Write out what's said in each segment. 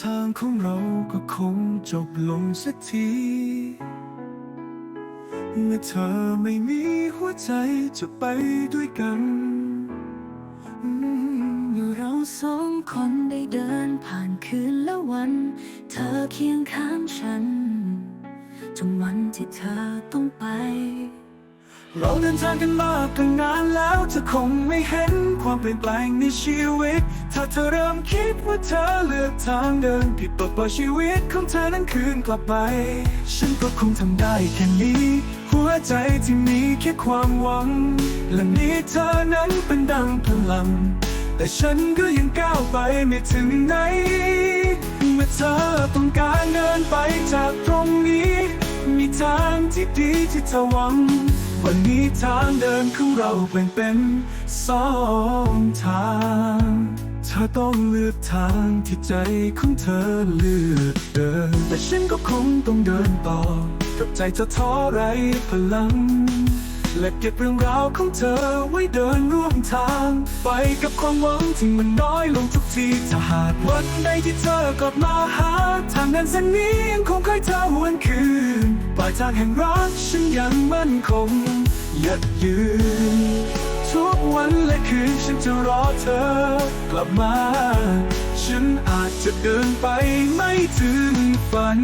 ทางของเราก็คงจบลงสักที เมื่อเธอไม่มีหัวใจจะไปด้วยกันอยู่เราสองคนได้เดินผ่านคืนและวัน เธอเคียงข้างฉันจนวันที่เธอต้องไป เราเดินทางกันมาตั้งนานแล้วเธอคงไม่เห็นความเปลี่ยนแปลงในชีวิต ถ้าเธอเริ่มคิดว่าเธอเลือกทางเดินผิดปลดปล่อยชีวิตของเธอนั้นคืนกลับไป ฉันก็คงทำได้แค่นี้ หัวใจที่มีแค่ความหวัง และนี้เธอนั้นเป็นดังพลัง แต่ฉันก็ยังก้าวไปไม่ถึงไหน เมื่อเธอต้องการเดินไปจากตรงนี้ มีทางที่ดีที่เธอหวัง วันนี้ทางเดินของเราแบ่งเป็นสองทางเธอต้องเลือกทางที่ใจของเธอเลือกเดิน แต่ฉันก็คงต้องเดินต่อ กับใจเธอท้อไรพลัง และเก็บเรื่องราวของเธอไว้เดินร่วมทาง ไปกับความหวังที่มันน้อยลงทุกทีถ้าหากวันใดที่เธอกลับมาหา ทางนั้นเส้นนี้ยังคงคอยเธอหวนคืน ปลายทางแห่งรักฉันยังมั่นคงยัดยืน ทุกวันและคืนฉันจะรอเธอกลับมา ฉันอาจจะเดินไปไม่ถึงฝัน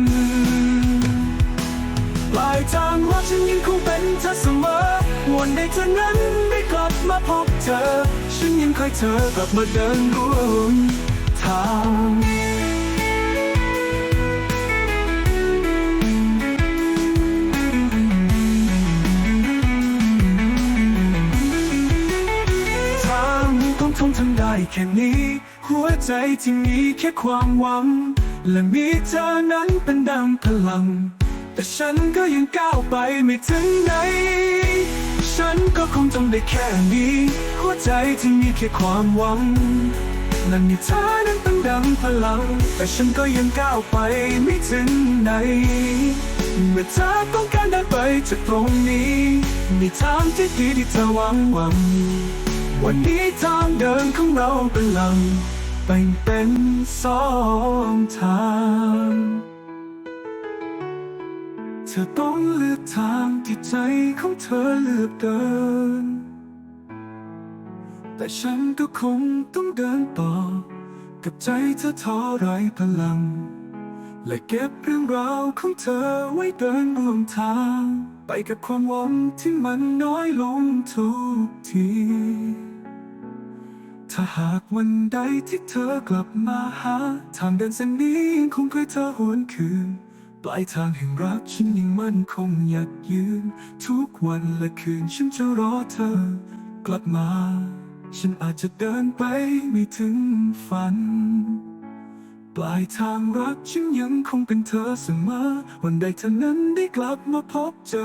ปลายทางรักฉันยังคงเป็นเธอเสมอ วันใดเธอนั้นได้กลับมาพบเธอ ฉันยังคอยเธอกลับมาเดินร่วมทาง ได้แค่นี้ หัวใจที่มีแค่ความหวัง และมีเธอนั้นเป็นดังพลัง แต่ฉันก็ยังก้าวไปไม่ถึงไหน ฉันก็คงทำได้แค่นี้ หัวใจที่มีแค่ความหวังและมีเธอนั้นเป็นดังพลัง แต่ฉันก็ยังก้าวไปไม่ถึงไหนเมื่อเธอต้องการเดินไปจากตรงนี้ มีทางที่ดีที่เธอหวังหวัง วันนี้ทางเดินของเราเป็นลังแบ่งเป็นสองทางเธอต้องเลือกทางที่ใจของเธอเลือกเดิน แต่ฉันก็คงต้องเดินต่อ กับใจเธอท้อไร้พลัง และเก็บเรื่องราวของเธอไว้เดินร่วมทาง ไปกับความหวังที่มันน้อยลงทุกที ถ้าหากวันใดที่เธอกลับมาหา ทางเดินเส้นนี้ยังคงเคยเธอหวนคืน ปลายทางแห่งรักฉันยังมั่นคงอยากยืน ทุกวันและคืนฉันจะรอเธอ กลับมา ฉันอาจจะเดินไปไม่ถึงฝัน ปลายทางรักฉันยังคงเป็นเธอเสมอ วันใดเธอนั้นได้กลับมาพบเจอ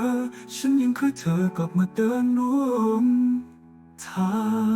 ฉันยังคือเธอกลับมาเดินร่วมทาง